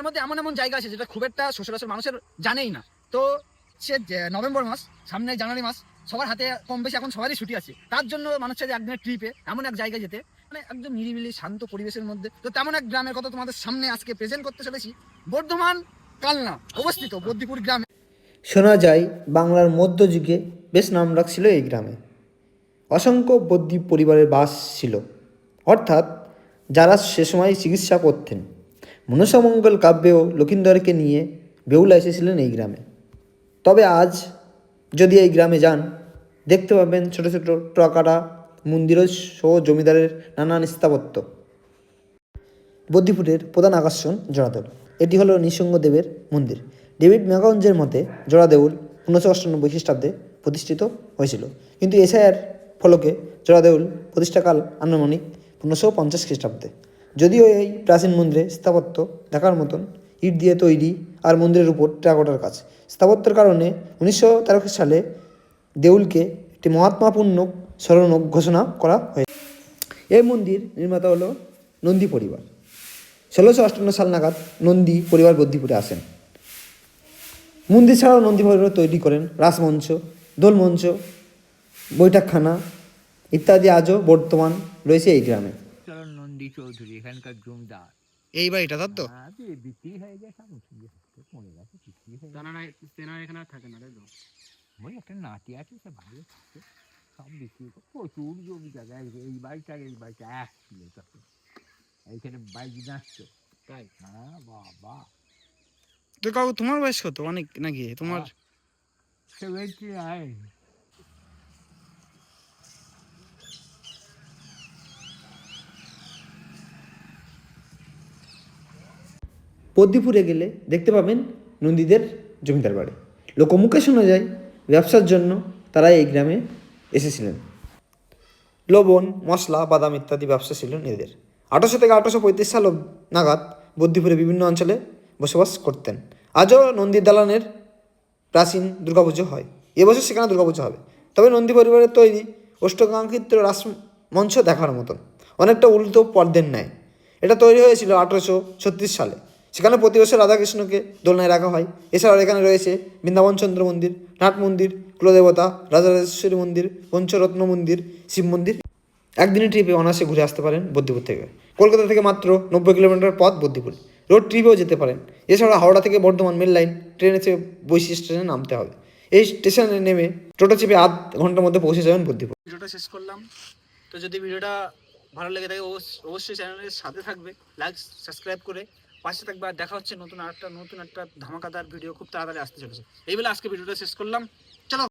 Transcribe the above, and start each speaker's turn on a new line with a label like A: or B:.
A: বাংলার মধ্যে এমন এমন জায়গা আছে যেটা খুব একটা সচরাচর মানুষের জানেই না। তো সে নভেম্বর মাস সামনে জানুয়ারি মাস, সবার হাতে কম বেশি এখন সবারই ছুটি আছে। তার জন্য মানুষ চাই একদিনের ট্রিপে এমন এক জায়গায় যেতে মানে একদম নিরিবিলি, শান্ত পরিবেশের মধ্যে। তো তেমন এক গ্রামের কথা তোমাদের সামনে আজকে প্রেজেন্ট করতে চলেছি। বর্ধমান, কালনা, অবস্থিত বদ্দিপুর গ্রামে।
B: শোনা যায়, বাংলার মধ্যযুগে বেশ নাম রাখছিল এই গ্রামে। অসংখ্য বদ্যী পরিবারের বাস ছিল। অর্থাৎ যারা সে সময় চিকিৎসা করতেন। মনসামঙ্গল কাব্যেও লক্ষিন্দরকে নিয়ে বেউলা এসেছিলেন এই গ্রামে। তবে আজ যদি এই গ্রামে যান, দেখতে পাবেন ছোট ছোট ট্রাকাটা মন্দির সহ জমিদারের নানান স্থাপত্য। বদ্যিপুরের প্রধান আকর্ষণ জোড়াদেউল। এটি হলো নৃসিংহদেবের মন্দির। ডেভিড ম্যাগঞ্জের মতে, জোড়াদেউল উনিশশো অষ্টানব্বই খ্রিস্টাব্দে প্রতিষ্ঠিত হয়েছিল। কিন্তু এসআইয়ের ফলকে জোড়াদেউল প্রতিষ্ঠাকাল আনুমানিক উনিশশো পঞ্চাশ খ্রিস্টাব্দে। যদিও এই প্রাচীন মন্দিরে স্থাপত্য দেখার মতন ইট দিয়ে তৈরি আর মন্দিরের উপর ট্রাকোটার কাজ। স্থাপত্যের কারণে উনিশশো তেরো সালে দেউলকে একটি মহাত্মাপূর্ণ স্মরণ ঘোষণা করা হয় এই মন্দির নির্মাতা হলো নন্দী পরিবার। ষোলোশো অষ্টান্ন সাল নাগাদ নন্দী পরিবার বদ্যিপুরে আসেন। মন্দির ছাড়াও নন্দী পরিবার তৈরি করেন রাসমঞ্চ, দোলমঞ্চ, বৈঠকখানা ইত্যাদি আজও বর্তমান রয়েছে এই গ্রামে।
C: নন্দী চৌধুরী এখানকার জমিদার।
B: এই বাড়িটা তার তো?
C: হ্যাঁ, বিক্রি হয়ে গেছে আমি শুনছি, মরে গেছে বিক্রি হয়ে গেছে।
D: তেনারা এখানে আর থাকে না তাই তো?
C: ওই একটা নাতি আছে সে ভালো থাকে সব বিক্রি প্রচুর জমি জায়গা এই- এই বাড়িটা এই বাড়িটা এক ছিল তখন এইখানে বাইক নাচতো।
D: তাই?
C: হ্যাঁ বাবা।
B: তো কাকু তোমার বয়স কত? অনেক নাকি? তোমার
C: সেভেন্টি নাইন
B: পদ্মীপুরে গেলে দেখতে পাবেন নন্দীদের জমিদার বাড়ি। লোকমুখে শোনা যায়, ব্যবসার জন্য তারা এই গ্রামে এসেছিলেন। লবণ, মশলা, বাদাম ইত্যাদি ব্যবসা ছিল এদের আঠারোশো থেকে আঠারোশো পঁয়ত্রিশ সাল নাগাদ বদ্যিপুরে বিভিন্ন অঞ্চলে বসবাস করতেন। আজও নন্দী দালানের প্রাচীন দুর্গাপুজো হয়। এবছর সেখানে দুর্গাপুজো হবে। তবে নন্দী পরিবারের তৈরি অষ্টকাঙ্ক্ষিত রাস মঞ্চ দেখার মতন। অনেকটা উল্টো পর্দের ন্যায়। এটা তৈরি হয়েছিল আঠারোশো ছত্রিশ সালে। সেখানে প্রতি বছর রাধাকৃষ্ণকে দোলনায় রাখা হয়। এছাড়াও এখানে রয়েছে বৃন্দাবন চন্দ্র মন্দির, নাট মন্দির, কুলদেবতা, রাজরাজেশ্বরী মন্দির, পঞ্চরত্ন মন্দির, শিব মন্দির। একদিনের ট্রিপে অনায়াসে ঘুরে আসতে পারেন বদ্যিপুর থেকে। কলকাতা থেকে মাত্র নব্বই কিলোমিটার পথ বদ্যিপুর রোড ট্রিপেও যেতে পারেন। এছাড়া হাওড়া থেকে বর্ধমান মেল লাইন ট্রেনে চেপে বৈশি স্টেশনে নামতে হবে। এই স্টেশনে নেমে টোটো চেপে আধ ঘণ্টার মধ্যে পৌঁছে যাবেন বদ্যিপুর
A: ভিডিওটা শেষ করলাম। তো যদি ভিডিওটা ভালো লেগে থাকে অবশ্য- অবশ্যই চ্যানেলের সাথে থাকবে। লাইক সাবস্ক্রাইব করে পাশে থাকবে আর দেখা হচ্ছে নতুন আরেকটা, নতুন একটা ধামাকাদার ভিডিও খুব তাড়াতাড়ি আসতে চলেছে। এই বলে আজকে ভিডিওটা শেষ করলাম।